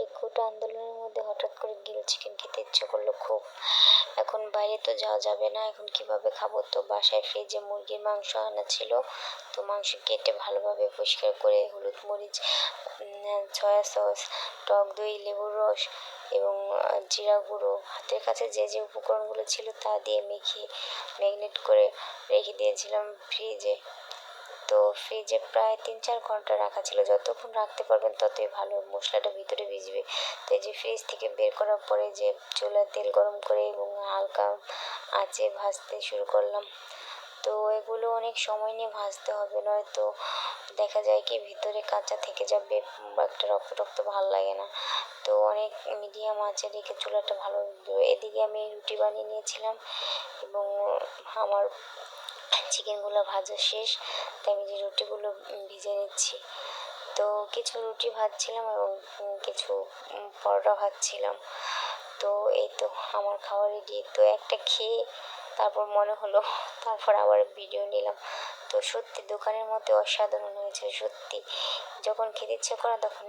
এই কোটা আন্দোলনের মধ্যে হঠাৎ করে গ্রিল চিকেন খেতে ইচ্ছে করল খুব। এখন বাইরে তো যাওয়া যাবে না, এখন কীভাবে খাব? তো বাসায় ফ্রিজে মুরগির মাংস আনা ছিল, তো মাংস কেটে ভালোভাবে পরিষ্কার করে হলুদ মরিচ সয়া সস, টক দই, লেবুর রস এবং জিরা গুঁড়ো। হাতের কাছে যে যে উপকরণগুলো ছিল তা দিয়ে মেখে ম্যাগনেট করে রেখে দিয়েছিলাম ফ্রিজে। তো ফ্রিজে প্রায় তিন চার ঘণ্টা রাখা ছিল। যতক্ষণ রাখতে পারবেন ততই ভালো মশলাটা ভিতরে ভিজবে। তো এই যে ফ্রিজ থেকে বের করার পরে যে চুলায় তেল গরম করে এবং হালকা আঁচে ভাজতে শুরু করলাম। তো এগুলো অনেক সময় নিয়ে ভাজতে হবে, নয়তো দেখা যায় কি ভিতরে কাঁচা থেকে যাবে একটা রক্ত রক্ত ভালো লাগে না। তো অনেক মিডিয়াম আঁচে রেখে চুলাটা ভালো এদিকে আমি রুটি বানিয়ে নিয়েছিলাম এবং আমার চিকেনগুলো ভাজা শেষ। তাই আমি যে রুটিগুলো ভিজে নিচ্ছি। তো কিছু রুটি ভাজছিলাম এবং কিছু পরোটা ভাজছিলাম। তো এই তো আমার খাওয়া রেডি তো একটা খেয়ে তারপর মনে হলো, তারপর আবার ভিডিও নিলাম। তো সত্যি দোকানের মতো অসাধারণ হয়েছে সত্যি। যখন খেতে ইচ্ছে করে তখন